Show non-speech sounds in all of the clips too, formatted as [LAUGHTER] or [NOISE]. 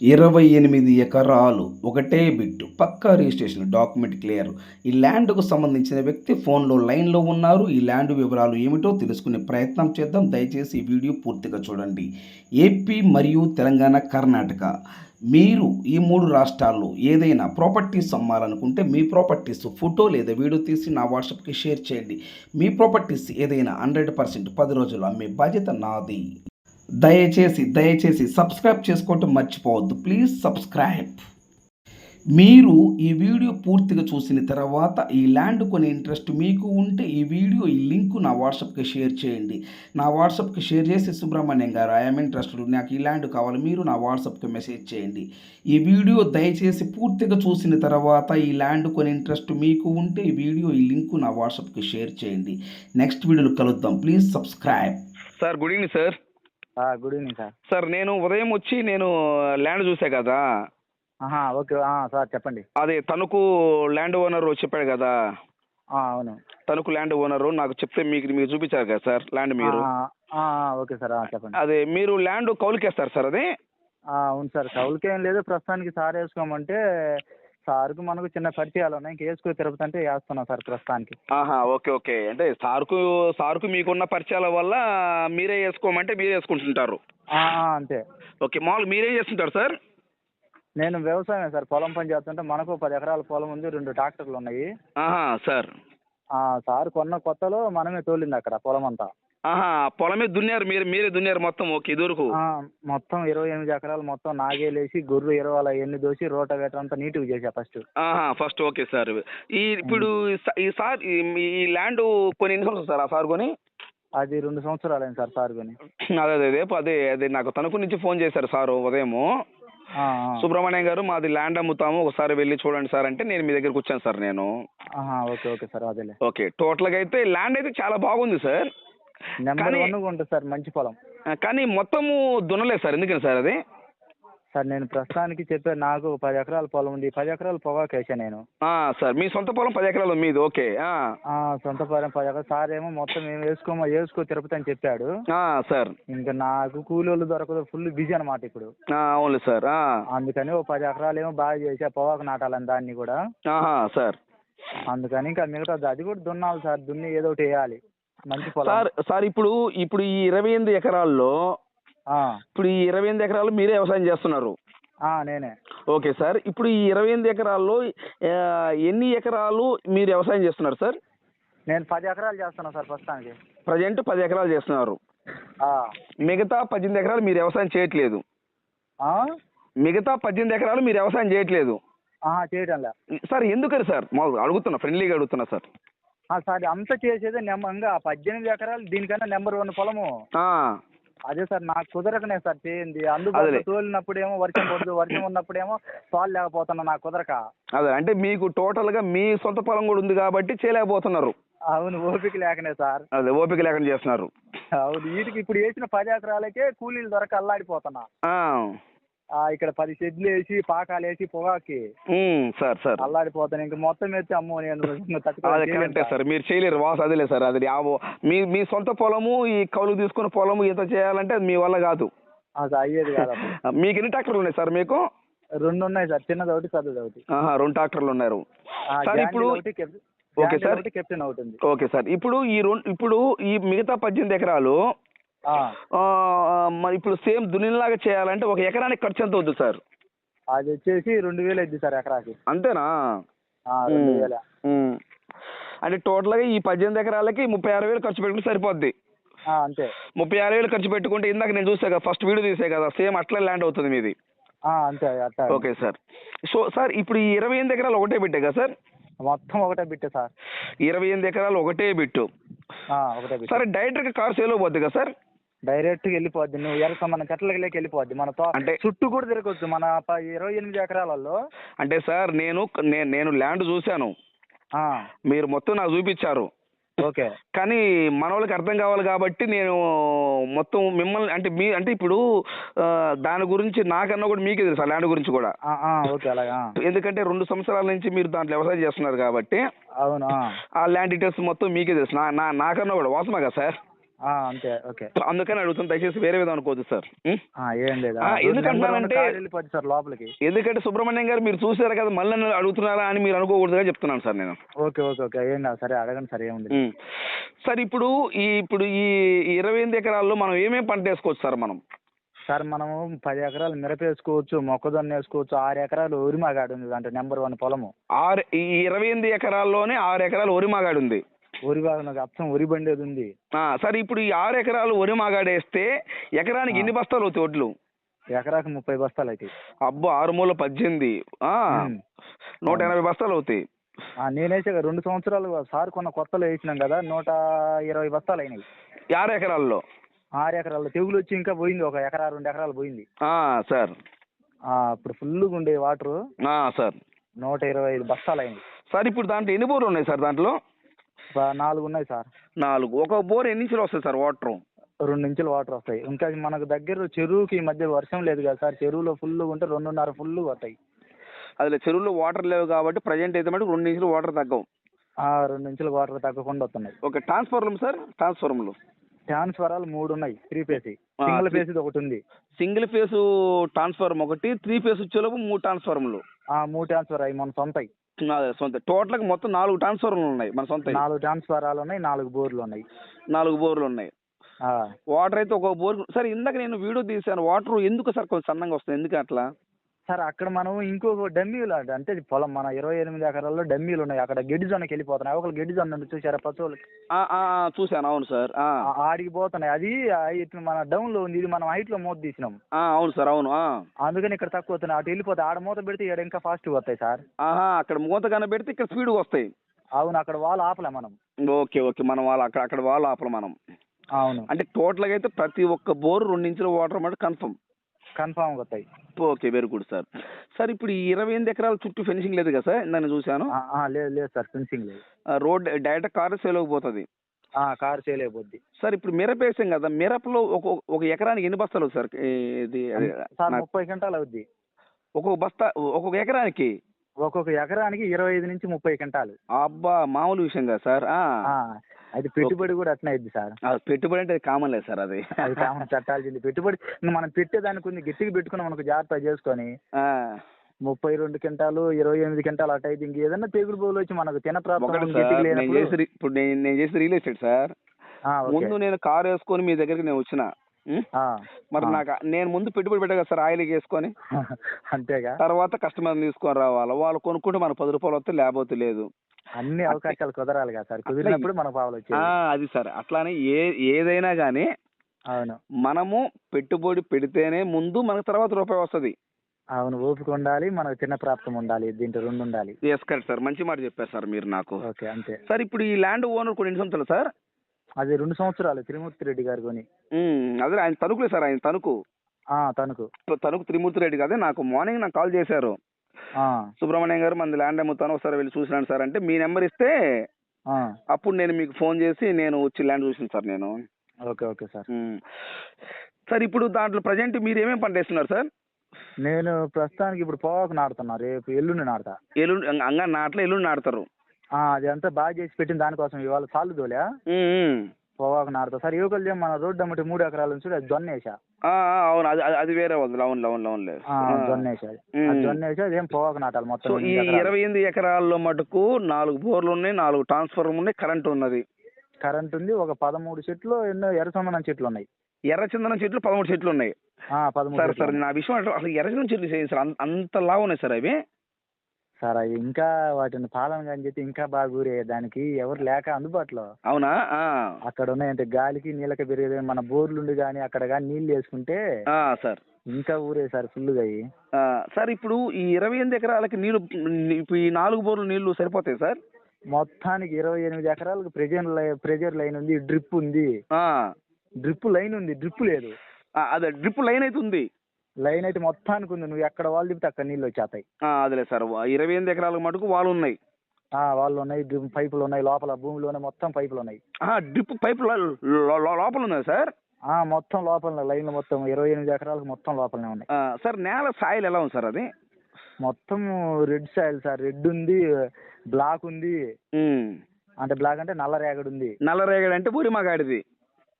ఇరవై ఎనిమిది ఎకరాలు ఒకటే బిట్టు. పక్కా రిజిస్ట్రేషన్ డాక్యుమెంట్ క్లియర్. ఈ ల్యాండ్కు సంబంధించిన వ్యక్తి ఫోన్లో లైన్లో ఉన్నారు. ఈ ల్యాండ్ వివరాలు ఏమిటో తెలుసుకునే ప్రయత్నం చేద్దాం. దయచేసి ఈ వీడియో పూర్తిగా చూడండి. ఏపీ మరియు తెలంగాణ కర్ణాటక. మీరు ఈ మూడు రాష్ట్రాల్లో ఏదైనా ప్రాపర్టీస్ అమ్మాలనుకుంటే మీ ప్రాపర్టీస్ ఫోటో లేదా వీడియో తీసి నా వాట్సాప్కి షేర్ చేయండి. మీ ప్రాపర్టీస్ ఏదైనా హండ్రెడ్ పర్సెంట్ పది రోజులు అమ్మే బాధ్యత నాది. దయచేసి దయచేసి సబ్స్క్రైబ్ చేసుకోవటం మర్చిపోవద్దు. Please subscribe. మీరు ఈ వీడియో పూర్తిగా చూసిన తర్వాత ఈ ల్యాండ్ కొనే ఇంట్రెస్ట్ మీకు ఉంటే ఈ వీడియో ఈ లింక్ నా వాట్సాప్కి షేర్ చేయండి. నా వాట్సాప్కి షేర్ చేసి సుబ్రహ్మణ్యం గారు ఐఎమ్ ఇంట్రెస్టెడ్. నాకు ఈ ల్యాండ్ కావాలి. మీరు నా వాట్సాప్కి మెసేజ్ చేయండి. ఈ వీడియో దయచేసి పూర్తిగా చూసిన తర్వాత ఈ ల్యాండ్ కొనే ఇంట్రెస్ట్ మీకు ఉంటే ఈ వీడియో ఈ లింక్ నా వాట్సాప్కి షేర్ చేయండి. నెక్స్ట్ వీడియోలో కలుద్దాం. Please subscribe. Sir good evening sir. Good evening sir. Sir నేను ఉదయం వచ్చి నేను ల్యాండ్ చూసా కదా. ఓకే సార్ చెప్పండి. అదే తణుకు ల్యాండ్ ఓనర్ చెప్పాడు కదా. ఆ, అవును. తణుకు ల్యాండ్ ఓనర్ నాకు చెప్తే మీకు మీరు చూపించారు కదా సార్ ల్యాండ్ మీరు? ఓకే సార్ చెప్పండి. అదే మీరు ల్యాండ్ కౌలుకేస్తారు సార్ అది? అవును సార్ కౌలుకేం లేదు ప్రస్తుతానికి సార్ వేసుకోమంటే సార్కు మనకు చిన్న పరిచయాలు ఉన్నాయి. ఇంక వేసుకో తిరుపతి అంటే వేస్తున్నాం సార్ ప్రస్తుతానికి. ఆహా ఓకే ఓకే. అంటే సార్కు సార్కు మీకున్న పరిచయాల వల్ల మీరే వేసుకోమంటే మీరే వేసుకుంటుంటారు. ఆ, ఆ, అంతే. ఓకే మామూలుగా మీరేం చేస్తుంటారు సార్? నేను వ్యవసాయమే సార్. పొలం పని చేస్తుంటే మనకు పది ఎకరాల పొలం ఉంది రెండు ట్రాక్టర్లు ఉన్నాయి. ఆహా సార్. ఆ, సార్ కొన్న కొత్తలో మనమే తోలింది అక్కడ పొలం అంతా. ఆహా పొలమే దున్నారు మీరు మీరే దున్నారు మొత్తం ఓకే ఇదివరకు? మొత్తం ఇరవై ఎనిమిది ఎకరాలు మొత్తం నాగేలేసి గొర్రె ఇరవై ఎన్ని దోసి రోటవేటర్ అంతా నీట్గా చేసా ఫస్ట్ ఆహా ఫస్ట్ ఓకే సార్. ఈ ఇప్పుడు ఈ సార్ ఈ ల్యాండ్ కొన్ని ఎన్ని సంవత్సరాలు సార్ ఆ సార్ కొని? అది రెండు సంవత్సరాలు అయింది సార్ సార్ కొని. అదే అదే అదే అదే అదే నాకు తణుకు నుంచి ఫోన్ చేశారు సార్ ఉదయము. ఆ. సుబ్రహ్మణ్యం గారు మాది ల్యాండ్ అమ్ముతాము ఒకసారి వెళ్ళి చూడండి సార్ అంటే నేను మీ దగ్గరికి వచ్చాను సార్ నేను. ఓకే ఓకే సార్ అదేలే. ఓకే టోటల్గా అయితే ల్యాండ్ అయితే చాలా బాగుంది సార్. నెంబర్ కానీ- వన్ ఉంటుంది సార్ మంచి పొలం. కానీ మొత్తము దున్నలేదు సార్ ఎందుకని సార్ అది? సార్ నేను ప్రస్తుతానికి చెప్పే నాకు పది ఎకరాల పొలం ఉంది. పది ఎకరాల పొగాకు వేసా నేను. ఆ, సార్ మీ సొంత పొలం పది ఎకరాలు మీది ఓకే ఆ. ఆ, సొంత పొలం పది ఎకరాలు. సార్ ఏమో మొత్తం మేము వేసుకోమో వేసుకో తిరుపతి అని చెప్పాడు. ఆ, సార్. ఇంకా నాకు కూలోళ్ళు దొరకదు ఫుల్ బిజీ అనమాట ఇప్పుడు. ఆ, అవును సార్ ఆ. అందుకని ఓ పది ఎకరాలు ఏమో బాగా చేసా పొగాకు నాటాలని దాన్ని కూడా. ఆహా సార్. అందుకని ఇంకా మిగతా అది కూడా దున్నాలి సార్ దున్ని ఏదో ఒకటి వేయాలి. మంచి సార్ సార్ ఇప్పుడు ఇప్పుడు ఈ ఇరవై ఎనిమిది ఎకరాల్లో ఇప్పుడు ఈ ఇరవై ఎనిమిది ఎకరాలు మీరే వ్యవసాయం చేస్తున్నారు. నేనే. ఓకే సార్ ఇప్పుడు ఈ ఇరవై ఎనిమిది ఎకరాల్లో ఎన్ని ఎకరాలు మీరు వ్యవసాయం చేస్తున్నారు సార్? నేను పది ఎకరాలు చేస్తున్నా సార్ ప్రస్తుతానికి. ప్రజెంట్ పది ఎకరాలు చేస్తున్నారు. మిగతా పద్దెనిమిది ఎకరాలు మీరు వ్యవసాయం చేయట్లేదు? మిగతా పద్దెనిమిది ఎకరాలు మీరు వ్యవసాయం చేయట్లేదు. చేయటంలే. సార్ ఎందుకని సార్? మామూలుగా అడుగుతున్నా ఫ్రెండ్లీగా అడుగుతున్నా సార్. సార్ అంతా చేసేదే ఇంకా పద్దెనిమిది ఎకరాలు దీనికన్నా నెంబర్ వన్ పొలము. అదే సార్ నాకు కుదరకనే సార్ చేయింది. అందుబాటులో. తోలినప్పుడేమో వర్షం పడదు వర్షం ఉన్నప్పుడేమో పాలు లేకపోతున్నా నాకు కుదరక. అదే అంటే మీకు టోటల్గా మీ సొంత పొలం కూడా ఉంది కాబట్టి చేయలేకపోతున్నారు. అవును ఓపిక లేకనే సార్. అదే ఓపిక లేకుండా చేస్తున్నారు. అవును వీటికి ఇప్పుడు వేసిన పది ఎకరాలకే కూలీలు దొరక అల్లాడిపోతున్నా. ఇక్కడ పది షెడ్లు వేసి పాకాలు వేసి పొగాకి. Sir sir. అల్లాడిపోతాను. ఇంక మొత్తం ఎత్తి అమ్మో నేను అదే తట్టుకోలేను కరెక్టే సార్. మీరు చేయలేరు వాస్ అదేలే సార్ అది ఆవో మీ మీ సొంత పొలము ఈ కౌలు తీసుకున్న పొలము ఇంత చేయాలంటే అది మీ వల్ల కాదు. అయ్యేది కాదు. [LAUGHS] మీకు ఎన్ని ట్రాక్టర్లు ఉన్నాయి సార్ మీకు? రెండు ఉన్నాయి సార్ చిన్నది ఒకటి పెద్దది ఒకటి. రెండు ట్రాక్టర్లు ఉన్నారు. సార్ ఇప్పుడు ఓకే సార్. కెప్టెన్ ఉంది. Okay sir. ఇప్పుడు ఈ రెండు ఇప్పుడు ఈ మిగతా పద్దెనిమిది ఎకరాలు మరి ఇప్పుడు సేమ్ దున్నిలాగా చేయాలంటే ఒక ఎకరానికి ఖర్చు ఎంత అవుతుంది సార్? అది వచ్చేసి రెండు వేలు అయింది సార్ ఎకరాకి. అంతేనా? రెండు వేల. అంటే టోటల్గా ఈ పద్దెనిమిది ఎకరాలకి ముప్పై ఆరు వేలు ఖర్చు పెట్టుకుంటే సరిపోద్ది. అంతే. ముప్పై ఆరు వేలు ఖర్చు పెట్టుకుంటే ఇందాక నేను చూసా కదా ఫస్ట్ వీడియో తీసే కదా సేమ్ అట్లే ల్యాండ్ అవుతుంది మీది. అంతే ఓకే సార్. సో సార్ ఇప్పుడు ఈ ఇరవై ఎనిమిది ఎకరాలు ఒకటే బిట్టే కదా సార్? మొత్తం ఒకటే బిట్టే సార్. ఇరవై ఎనిమిది ఎకరాలు ఒకటే బిట్టు. ఒకటే సరే డైరెక్ట్గా కార్ సేల్ పోద్ది కదా సార్? డైరెక్ట్గా వెళ్ళిపోద్ది. నువ్వు ఎరస మన చెట్లకి వెళ్ళిపోద్ది. మన తో అంటే- చుట్టూ కూడా తిరగొచ్చు మన ఇరవై ఎనిమిది ఎకరాలలో అంటే సార్ నేను నేను ల్యాండ్ చూశాను. మీరు మొత్తం నాకు చూపించారు. ఓకే. కానీ మన వాళ్ళకి అర్థం కావాలి కాబట్టి నేను మొత్తం మిమ్మల్ని అంటే మీ అంటే ఇప్పుడు దాని గురించి నాకన్నా కూడా మీకే తెలుసు ల్యాండ్ గురించి కూడా. ఓకే అలాగా ఎందుకంటే రెండు సంవత్సరాల నుంచి మీరు దాంట్లో వ్యవసాయం చేస్తున్నారు కాబట్టి అవును ఆ. ల్యాండ్ డీటెయిల్స్ మొత్తం మీకే తెలుసు. నా నా నాకన్నా కూడా వాసన కదా సార్? అంతే ఓకే. అందుకని అడుగుతాను దయచేసి వేరే విధం అనుకోవద్దు సార్. ఏం లేదు. ఆ, ఎందుకంటున్నానంటే- వెళ్ళిపోద్ది సార్ లోపలికి. ఎందుకంటే సుబ్రహ్మణ్యం గారు మీరు చూసారు కదా మళ్ళీ అడుగుతున్నారా అని మీరు అనుకోకూడదుగా చెప్తున్నాను సార్ నేను. Okay okay okay. ఏం కాదు సరే అడగండి సార్ ఏముంది. సార్ ఇప్పుడు ఈ ఇప్పుడు ఈ ఇరవై ఎనిమిది ఎకరాల్లో మనం ఏమేమి పంట వేసుకోవచ్చు సార్ మనం? సార్ మనము పది ఎకరాలు మిరప వేసుకోవచ్చు మొక్కజొన్న వేసుకోవచ్చు ఆరు ఎకరాలు ఉరిమాగాడు ఉంది అంటే నెంబర్ వన్ పొలము. ఆరు ఈ ఇరవై ఎనిమిది ఎకరాల్లోనే ఆరు ఎకరాలు వరి మాగాడు ఉంది. ఉరి బాగా అచ్చం ఉరి బండేది ఉంది. ఆ, సార్ ఇప్పుడు ఈ ఆరు ఎకరాలు వరి మాగాడు వేస్తే ఎకరానికి ఎన్ని బస్తాలు అవుతాయి వడ్లు? ఎకరాకు ముప్పై బస్తాలు అవుతాయి అబ్బో ఆరు మూల పద్దెనిమిది. నూట ఎనభై బస్తాలు అవుతాయి. ఆ, నేనైతే రెండు సంవత్సరాలు సార్ కొన్న కొత్తలో వేసినాం కదా నూట ఇరవై బస్తాలు అయినాయి. ఆరు ఎకరాల్లో? ఆరు ఎకరాలు తెగులు వచ్చి ఇంకా పోయింది ఒక ఎకరా రెండు ఎకరాలు పోయింది. ఆ, సార్. ఆ, ఇప్పుడు ఫుల్గా ఉండే వాటరు ఆ, సార్. నూట ఇరవై ఐదు బస్తాలు అయింది సార్ ఇప్పుడు దాంట్లో ఎన్ని బోర్లు ఉన్నాయి సార్ దాంట్లో? నాలుగు ఉన్నాయి సార్. నాలుగు. ఒక బోర్ ఎన్ని ఇంచులు వస్తుంది సార్ వాటర్? రెండు ఇంచులు వాటర్ వస్తాయి. ఇంకా మనకు దగ్గర చెరువుకి ఈ మధ్య వర్షం లేదు కదా సార్. చెరువులో ఫుల్ ఉంటే రెండున్నర ఫుల్ వస్తాయి. అదిలో చెరువులో వాటర్ లేవు కాబట్టి ప్రజెంట్ అయితే మటుకు రెండు ఇంచులు వాటర్ తగ్గవు. ఆ, రెండు ఇంచులు వాటర్ తగ్గకుండా వస్తున్నాయి. Okay transformer sir? ట్రాన్స్ఫార్మర్లు ట్రాన్స్ఫరాలు మూడు ఉన్నాయి. Three phase. సింగిల్ ఫేస్ ఒకటి ఉంది. సింగిల్ ఫేస్ ట్రాన్స్ఫార్మర్ ఒకటి త్రీ ఫేస్ వచ్చేలోపు మూడు ట్రాన్స్ఫార్మర్లు ఆ మూడు ట్రాన్స్ఫర్ అవి మన సొంత అదే సొంత. టోటల్గా మొత్తం నాలుగు ట్రాన్స్ఫార్మర్లు ఉన్నాయి మన సొంత. నాలుగు ట్రాన్స్ఫరాలు ఉన్నాయి నాలుగు బోర్లు ఉన్నాయి నాలుగు బోర్లు ఉన్నాయి వాటర్ అయితే ఒక బోర్. సార్ ఇందాక నేను వీడియో తీశాను. వాటర్ ఎందుకు సార్ కొంచెం సన్నంగా వస్తుంది? ఎందుకు అట్లా? సార్ అక్కడ మనం ఇంకొక డమ్మీలు అంట పొలం మన ఇరవై ఎనిమిది ఎకరాల్లో డమ్మీలు ఉన్నాయి. అక్కడ గెడ్డి జొన్నకి వెళ్ళిపోతున్నాయి. ఒకళ్ళు గెడ్డి జొన్న చూసారా పశువులకి. చూశాను. అవును సార్. ఆడికి పోతున్నాయి. అది ఆ ఇటు మన డౌన్లో ఉంది. ఇది మనం హైట్లో మూత తీసినాం. అవును సార్. అవును. అందుకని ఇక్కడ తక్కువ వస్తున్నాయి అటు వెళ్ళిపోతాయి ఆడ మూత పెడితే ఇక్కడ ఇంకా ఫాస్ట్ వస్తాయి సార్. అక్కడ మూత కనబెడితే ఇక్కడ స్పీడ్గా వస్తాయి. అవును అక్కడ వాళ్ళు ఆపలే మనం. Okay okay. మనం వాళ్ళు అక్కడ అక్కడ వాళ్ళు ఆపలు మనం. అవును. అంటే టోటల్గా అయితే ప్రతి ఒక్క బోరు రెండు ఇంచుల వాటర్ మాట కన్ఫర్మ్. కన్ఫామ్ వస్తాయి okay very good sir. Sir ఇప్పుడు ఈ ఇరవై ఎనిమిది ఎకరాల చుట్టూ ఫెన్సింగ్ లేదు కదా సార్? నేను చూశాను. లేదు లేదు సార్ ఫెన్సింగ్ లేదు. రోడ్ డైరెక్ట్ కార్ సేలోకి పోతుంది ఆ, కారు చేయలేకపోద్ది సార్ ఇప్పుడు మిరప వేసాం కదా మిరపలో ఒక ఒక ఎకరానికి ఎన్ని బస్తాలు సార్? ఇది సార్ ముప్పై క్వింటాలు అవుద్ది. ఒక్కొక్క బస్తా ఒక్కొక్క ఎకరానికి? ఒక్కొక్క ఎకరానికి ఇరవై ఐదు నుంచి ముప్పై క్వింటాలు. అబ్బా మామూలు విషయం కదా సార్ అది పెట్టుబడి కూడా అట్నే అయింది సార్. పెట్టుబడి అంటే కామన్ లేదు సార్ అది. అది కామన్ చట్టాల్సింది పెట్టుబడి. మనం పెట్టేదానికి కొన్ని గట్టిగా పెట్టుకుని మనకు జాగ్రత్త చేసుకొని. ముప్పై రెండు క్వింటాలు ఇరవై ఎనిమిది క్వింటాలు అటు అయితే ఇంక ఏదన్నా తెగులు బోలు వచ్చి మనకు తిన ప్రాప్తం ఇప్పుడు నేను చేసి రియల్ ఎస్టేట్ సార్. ముందు నేను కారు వేసుకొని మీ దగ్గరికి నేను వచ్చిన మరి. నాకు నేను ముందు పెట్టుబడి పెట్టా కదా సార్ ఆయిల్ వేసుకొని. [LAUGHS] అంతేగా? తర్వాత కస్టమర్ తీసుకొని రావాలి? వాళ్ళు కొనుక్కుంటే మన పది రూపాయలు వస్తే లేకపోతే లేదు. అన్ని అవకాశాలు కుదరాలి కదా సార్ కుదిరినప్పుడు మన పావులు ఆ, వచ్చేది అది సార్. అట్లానే ఏ ఏదైనా కానీ అవును. మనము పెట్టుబడి పెడితేనే ముందు మనకు తర్వాత రూపాయి వస్తుంది. అవును ఓపిక ఉండాలి మనకు చిన్న ప్రాప్తం ఉండాలి దీంట్లో రెండు ఉండాలి. Yes correct sir. మంచి మాట చెప్పారు సార్ మీరు నాకు. ఓకే అంతే. సార్ ఇప్పుడు ఈ ల్యాండ్ ఓనర్ కొన్ని ఎన్ని సంవత్సరాలు సార్? అది రెండు సంవత్సరాలు త్రిమూర్తి రెడ్డి గారు కొని. అదే ఆయన తణుకులే సార్ ఆయన తణుకు. ఆ, తణుకు. తణుకు త్రిమూర్తి రెడ్డి కాదే నాకు మార్నింగ్ నాకు కాల్ చేశారు. సుబ్రహ్మణ్యం గారు మంది ల్యాండ్ అమ్ముతాను ఒకసారి వెళ్ళి చూసినాను సార్ అంటే మీ నెంబర్ ఇస్తే అప్పుడు నేను మీకు ఫోన్ చేసి నేను వచ్చి ల్యాండ్ చూసాను సార్ నేను. Okay okay sir. సార్ ఇప్పుడు దాంట్లో ప్రజెంట్ మీరు ఏమేమి పంట వేస్తున్నారు సార్? నేను ప్రస్తుతానికి ఇప్పుడు పొగాకు నాటుతున్నా రేపు ఎల్లుండి నాటుతా. ఎల్లుండి అంగా నాట్లో ఎల్లుండి నాడతారు అది అంతా బాగా చేసి పెట్టిన దానికోసం ఇవాళ సాలు దోలే. పొగాకు నాటుతా సార్ యువకులు మన రోడ్డు అమ్మటి మూడు ఎకరాల నుంచి అది జొన్న వేసా. ఆ, ఆ, అవును అది వేరే వద్దు అవును అవును అవును జొన్న వేసా. జొన్న వేసా అదేం పొగాకు నాటాలి మొత్తం ఈ. ఇరవై ఎనిమిది ఎకరాల్లో మటుకు నాలుగు బోర్లు ఉన్నాయి నాలుగు ట్రాన్స్ఫార్మర్ ఉన్నాయి కరెంట్ ఉన్నది. కరెంట్ ఉంది ఒక పదమూడు చెట్లు ఎన్నో ఎర్రచందనం చెట్లు ఉన్నాయి. ఎర్ర చందనం చెట్లు పదమూడు చెట్లు ఉన్నాయి. Sir sir. నా విషయం అసలు ఎర్ర చందనం చెట్లు సార్ లావు ఉన్నాయి సార్ అవి. సార్ అవి ఇంకా వాటిని పాలన కానీ చెప్పి ఇంకా బాగా ఊరే దానికి ఎవరు లేక అందుబాటులో. అవునా. అక్కడ ఉన్నాయంటే గాలికి నీళ్ళకి పెరిగేది మన బోర్లుండి కానీ అక్కడ కానీ నీళ్ళు వేసుకుంటే సార్. ఇంకా ఊరే సార్ ఫుల్గా అయ్యి. సార్ ఇప్పుడు ఈ ఇరవై ఎనిమిది ఎకరాలకి నీళ్ళు ఇప్పుడు ఈ నాలుగు బోర్లు నీళ్ళు సరిపోతాయి సార్? మొత్తానికి ఇరవై ఎనిమిది ఎకరాలకు ప్రెజర్ ప్రెజర్ లైన్ ఉంది డ్రిప్ ఉంది. డ్రిప్ లైన్ ఉంది డ్రిప్ లేదు. అదే డ్రిప్ లైన్ అయితే ఉంది. లైన్ అయితే మొత్తానికి ఉంది. నువ్వు ఎక్కడ వాళ్ళు తిప్పితే అక్కడ నీళ్ళు వచ్చేస్తాయి. అదేలే సార్. ఇరవై ఎనిమిది ఎకరాలకు మటుకు వాళ్ళు ఉన్నాయి ఆ, వాళ్ళు ఉన్నాయి డ్రిప్ పైపులు ఉన్నాయి. లోపల భూమిలోనే మొత్తం పైపులు ఉన్నాయి. ఆ, డ్రిప్ పైప్ లోపల ఉన్నది సార్? ఆ, మొత్తం లోపల లైన్లు మొత్తం ఇరవై ఎనిమిది ఎకరాలకు మొత్తం లోపలనే ఉన్నాయి. సార్ నేల సాయిల్ ఎలా ఉంది సార్ అది? మొత్తం రెడ్ సాయిల్ సార్. రెడ్ ఉంది బ్లాక్ ఉంది. అంటే బ్లాక్ అంటే నల్ల రేగడి ఉంది. నల్ల రేగడి అంటే వరి మగాడిది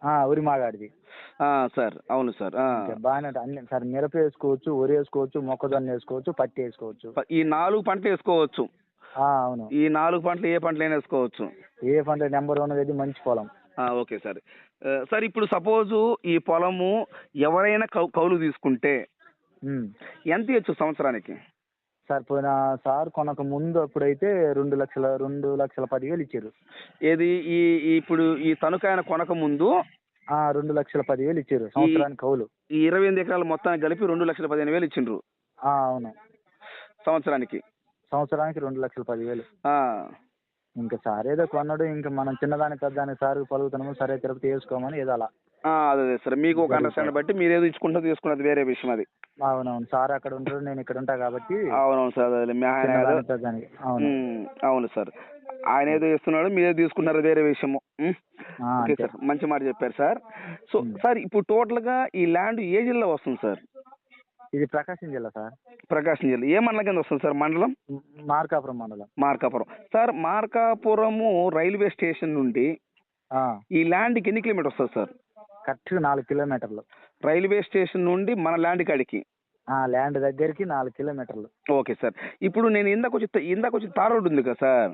ఉరి మాగాడిది. ఆ, సార్ అవును సార్ బాగానే ఉంటుంది. అన్ని సార్ మిరప వేసుకోవచ్చు వరి వేసుకోవచ్చు మొక్కజొన్న వేసుకోవచ్చు పత్తి వేసుకోవచ్చు. ఈ నాలుగు పంటలు వేసుకోవచ్చు. ఆ, అవును. ఈ నాలుగు పంటలు ఏ పంటలైనా వేసుకోవచ్చు. ఏ పంట నెంబర్ వన్ అయితే మంచి పొలం. ఆ, ఓకే సార్. సార్ ఇప్పుడు సపోజు ఈ పొలము ఎవరైనా కౌ కౌలు తీసుకుంటే. ఎంత ఇవ్వచ్చు సంవత్సరానికి? సార్ పోయిన సార్ కొనక ముందు అప్పుడైతే రెండు లక్షల రెండు లక్షల పదివేలు ఇచ్చారు. ఏది? ఈ ఈ ఇప్పుడు ఈ తణుకాయన కొనక ముందు ఆ, రెండు లక్షల పదివేలు ఇచ్చారు సంవత్సరానికి కౌలు. ఈ ఇరవై ఎనిమిది ఎకరాల మొత్తాన్ని కలిపి రెండు లక్షల పదిహేను వేలు ఇచ్చిండ్రు. ఆ, అవును. సంవత్సరానికి. సంవత్సరానికి రెండు లక్షల పదివేలు. ఆ, ఇంకా సార్ ఏదో కొన్నాడు ఇంకా మనం చిన్నదాని పెద్దదానికి సార్ పలుకుతున్నాము సరే తిరుపతి వేసుకోమని ఏదో అలా. అదే అదే సార్. మీకు ఒక అండర్స్టాండ్ బట్టి మీరు ఏదో ఇచ్చుకుంటా తీసుకున్నది వేరే విషయం అది. అవునవును. సార్ అక్కడ ఉంటాడు నేను ఇక్కడ ఉంటా కాబట్టి అవునవును సార్ అదే మీ ఆయన అవును. సార్. ఆయన ఏదో ఇస్తున్నాడు మీరేదో తీసుకున్నారు వేరే విషయము. ఓకే సార్ మంచి మాట చెప్పారు సార్. సో. సార్ ఇప్పుడు టోటల్గా ఈ ల్యాండ్ ఏ జిల్లా వస్తుంది సార్? ఇది ప్రకాశం జిల్లా సార్. ప్రకాశం జిల్లా. ఏ మండలం కింద వస్తుంది సార్ మండలం? మార్కాపురం మండలం. Markapuram. Sir Markapuram railway station నుండి ఈ ల్యాండ్కి ఎన్ని కిలోమీటర్ వస్తుంది సార్? కరెక్ట్గా నాలుగు కిలోమీటర్లు. రైల్వే స్టేషన్ నుండి మన ల్యాండ్ కాడికి? ఆ, ల్యాండ్ దగ్గరికి నాలుగు కిలోమీటర్లు. Okay sir. ఇప్పుడు నేను ఇందాక వచ్చి ఇందాక వచ్చి తార్ రోడ్ ఉంది కదా సార్?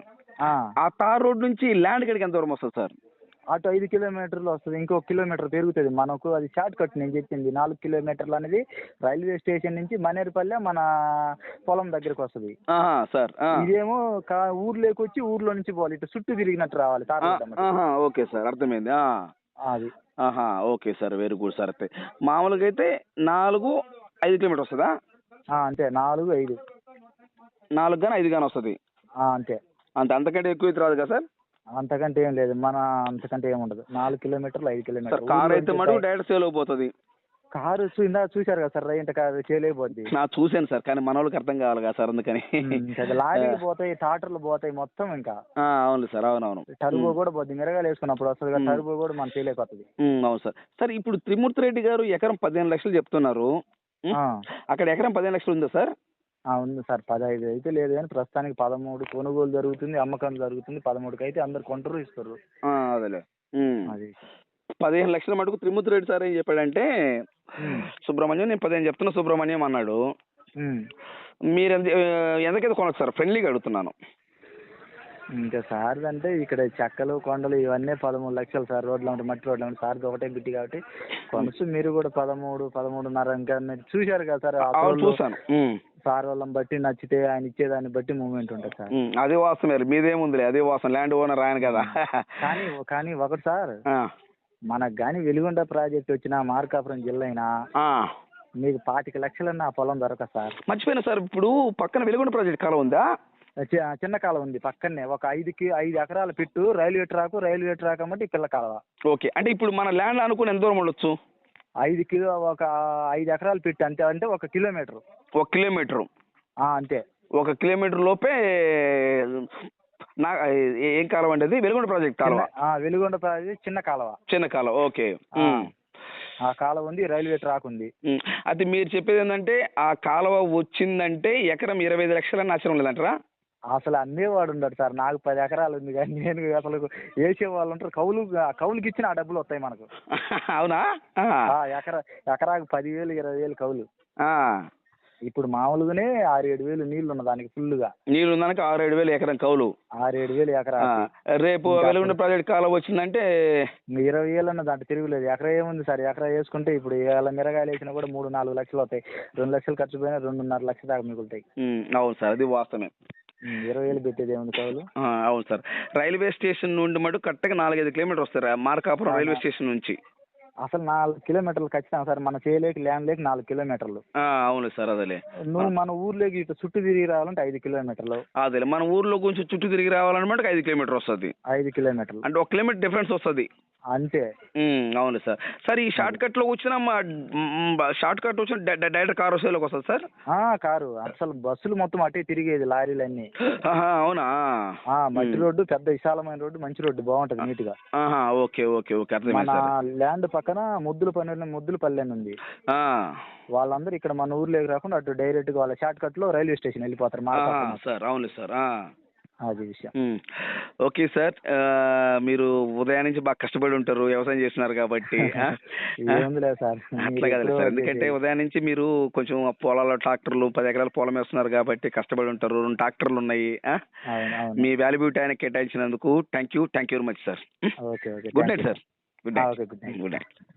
ఆ, తార్ రోడ్ నుంచి ల్యాండ్ కాడికి ఎంత దూరం వస్తుంది సార్? అటు ఐదు కిలోమీటర్లు వస్తుంది ఇంకో కిలోమీటర్ పెరుగుతుంది. మనకు అది షార్ట్ కట్ నేను చెప్పింది. నాలుగు కిలోమీటర్లు అనేది రైల్వే స్టేషన్ నుంచి మనేరుపల్లె మన పొలం దగ్గరకు వస్తుంది. సార్. ఇదేమో ఊర్లోకి వచ్చి ఊర్లో నుంచి పోవాలి. ఇటు చుట్టూ తిరిగినట్టు రావాలి ఓకే సార్ అర్థమైంది. అది. ఆహా okay sir very good sir. అయితే మామూలుగా అయితే నాలుగు ఐదు కిలోమీటర్ వస్తుందా? ఆ, అంతే నాలుగు ఐదు. నాలుగు కానీ ఐదు కానీ వస్తుంది. ఆ, అంతే. అంత అంతకంటే ఎక్కువ అయితే రాదు కదా సార్? అంతకంటే ఏం లేదు మన అంతకంటే ఏం ఉండదు. నాలుగు కిలోమీటర్లు ఐదు సార్ కిలోమీటర్లు కార్ ఊర్లో అయితే నుంచి మటుకు డైరెక్ట్ సేల్ అయిపోతుంది. కారు ఇందాక చూశారు కదా సార్ రైంట కారు చేయలేకపోద్ది నా చూశాను సార్ కానీ మన వాళ్ళకి అర్థం కావాలి కదా సార్ అందుకని. లారీలు పోతాయి టాటర్లు పోతాయి మొత్తం ఇంకా. అవును సార్ అవునవును. టర్బో కూడా పోద్ది మిరగాలు వేసుకున్నప్పుడు వస్తుంది కదా. టర్బో కూడా మన చేయలేకపోతుంది. అవును సార్. సార్ ఇప్పుడు త్రిమూర్తి రెడ్డి గారు ఎకరం పదిహేను లక్షలు చెప్తున్నారు. అక్కడ ఎకరం పదిహేను లక్షలు ఉందా సార్? ఉంది సార్ పదహైదు అయితే లేదు కానీ ప్రస్తుతానికి పదమూడు కొనుగోలు జరుగుతుంది అమ్మకం జరుగుతుంది పదమూడుకి అయితే అందరు కొంటారు ఇస్తారు. అదేలే. ఉమ్. అది. పదిహేను లక్షల మటుకు త్రిమూర్తి రెడ్డి సార్ ఏం చెప్పాడంటే సుబ్రహ్మణ్యం నేను పదిహేను చెప్తున్నా సుబ్రహ్మణ్యం అన్నాడు. మీరు ఎంత ఎంతకైతే కొనొచ్చు సార్? ఫ్రెండ్లీగా అడుగుతున్నాను. ఇంకా సార్ అంటే ఇక్కడ చెక్కలు కొండలు ఇవన్నీ పదమూడు లక్షలు సార్. రోడ్లు ఉంటాయి మట్టి రోడ్లు ఉంటాయి సార్ది ఒకటే బిట్టి కాబట్టి కొనసు మీరు కూడా పదమూడు పదమూడున్నర ఇంకా మీరు చూశారు కదా సార్ ఉమ్, సార్ వాళ్ళని బట్టి నచ్చితే ఆయన ఇచ్చేదాన్ని బట్టి మూమెంట్ ఉంటుంది సార్. అదే వాసం వేరు మీదేముందిలే అదే వాసం ల్యాండ్ ఓనర్ ఆయన కదా. కానీ కానీ ఒకటి సార్ మనకు కానీ వెలుగొండ ప్రాజెక్ట్ వచ్చిన మార్కాపురం జిల్లా అయినా. మీకు పాతిక లక్షలన్న ఆ పొలం దొరకదు సార్. మర్చిపోయినా సార్ ఇప్పుడు పక్కన వెలుగొండ ప్రాజెక్ట్ కాలం ఉందా? చి- చిన్న కాలం ఉంది పక్కనే ఒక ఐదుకి ఐదు ఎకరాల పెట్టు రైల్వే ట్రాక్ రైల్వే ట్రాక్ అమ్మటి పిల్ల కాలువ. ఓకే. అంటే ఇప్పుడు మన ల్యాండ్ అనుకుని ఎంత దూరం ఉండొచ్చు? ఐదు కిలో ఒక ఐదు ఎకరాలు పెట్టు అంతే అంటే ఒక కిలోమీటర్. ఒక కిలోమీటరు. అంతే. ఒక కిలోమీటర్ లోపే నా ఏ- ఏం కాలం అంటే అది? వెలుగొండ ప్రాజెక్ట్ కాలువ? వెలుగొండ ప్రాజెక్ట్ చిన్న కాలువ. చిన్న కాలం ఓకే. ఆ. కాలువ ఉంది రైల్వే ట్రాక్ ఉంది. అయితే మీరు చెప్పేది ఏంటంటే ఆ కాలువ వచ్చిందంటే ఎకరం ఇరవై ఐదు లక్షలని ఆశ్చర్యం లేదంటారా అసలు అమ్మేవాడు ఉండడు సార్. నాకు పది ఎకరాలు ఉంది కానీ నేను అసలు వేసే వాళ్ళు ఉంటారు. కౌలు కౌలుకి ఇచ్చిన ఆ డబ్బులు వస్తాయి మనకు. [LAUGHS] అవునా? ఎకరా ఎకరాకు పదివేలు ఇరవై వేలు కౌలు. ఆ. ఇప్పుడు మామూలుగానే ఆరు ఏడు వేలు నీళ్ళు ఉన్న దానికి ఫుల్గా నీళ్ళు ఉందనక ఆరు ఏడు వేలు ఎకరం కౌలు. ఆరు ఏడు వేలు ఎకరా. రేపు వెలుగొండ ప్రాజెక్ట్ కాలువ వచ్చిందంటే ఇరవై వేలు అన్న దాంట్లో తిరుగులేదు. ఎకరా ఏముంది సార్? ఎకరా వేసుకుంటే ఇప్పుడు ఇవాళ మిరగాయలు వేసినా కూడా మూడు నాలుగు లక్షలు అవుతాయి రెండు లక్షలు ఖర్చు పోయినా రెండున్నర లక్షల దాకా మిగులుతాయి. అవును సార్ అది వాస్తవమే. ఇరవై వేలు పెట్టేది ఏముంది కౌలు? ఆ, అవును సార్. రైల్వే స్టేషన్ నుండి మటు కరెక్ట్గా నాలుగైదు కిలోమీటర్ వస్తారు మార్కాపురం? రైల్వే స్టేషన్ నుంచి. అసలు నాలుగు కిలోమీటర్లు ఖచ్చితంగా సార్ మన చేయలేక ల్యాండ్ లేక నాలుగు కిలోమీటర్లు. అవును సార్ అదేలే. నువ్వు మన ఊర్లోకి ఇటు చుట్టూ తిరిగి రావాలంటే ఐదు కిలోమీటర్లు. అదేలే మన ఊర్లో కొంచెం చుట్టూ తిరిగి రావాలన్నమాట ఐదు కిలోమీటర్ వస్తుంది. ఐదు కిలోమీటర్లు. అంటే ఒక కిలోమీటర్ డిఫరెన్స్ వస్తుంది. అంతే. అవును సార్. సార్ ఈ షార్ట్ కట్లో వచ్చిన మా షార్ట్ కట్ వచ్చిన డైరెక్ట్ కార్ వస్తేలోకి వస్తుంది సార్? ఆ కారు. అసలు బస్సులు మొత్తం అటే తిరిగేది లారీలు అన్ని అవునా? మట్టి. రోడ్డు పెద్ద విశాలమైన రోడ్డు మంచి రోడ్డు బాగుంటది నీట్గా ఓకే ఓకే ఓకే మన ల్యాండ్ పక్కన ముద్దుల పని ముద్దుల పల్లె ఉంది వాళ్ళందరూ ఇక్కడ మన ఊర్లోకి రాకుండా అటు డైరెక్ట్గా వాళ్ళ షార్ట్ కట్లో రైల్వే స్టేషన్ వెళ్ళిపోతారు మార్కాపురం సార్ అవును సార్. అది విషయం. ఉమ్. Okay sir. మీరు ఉదయం నుంచి బాగా కష్టపడి ఉంటారు. వ్యవసాయం చేస్తున్నారు కాబట్టి అట్లా కదా సార్. ఎందుకంటే. ఉదయం నుంచి మీరు కొంచెం పొలాల్లో ట్రాక్టర్లు పది ఎకరాల పొలం వేస్తున్నారు కాబట్టి కష్టపడి ఉంటారు. రెండు ట్రాక్టర్లు ఉన్నాయి మీ వాల్యుబుల్ టైం కేటాయించినందుకు thank you thank you very much sir. Good night sir. Good night. Good night.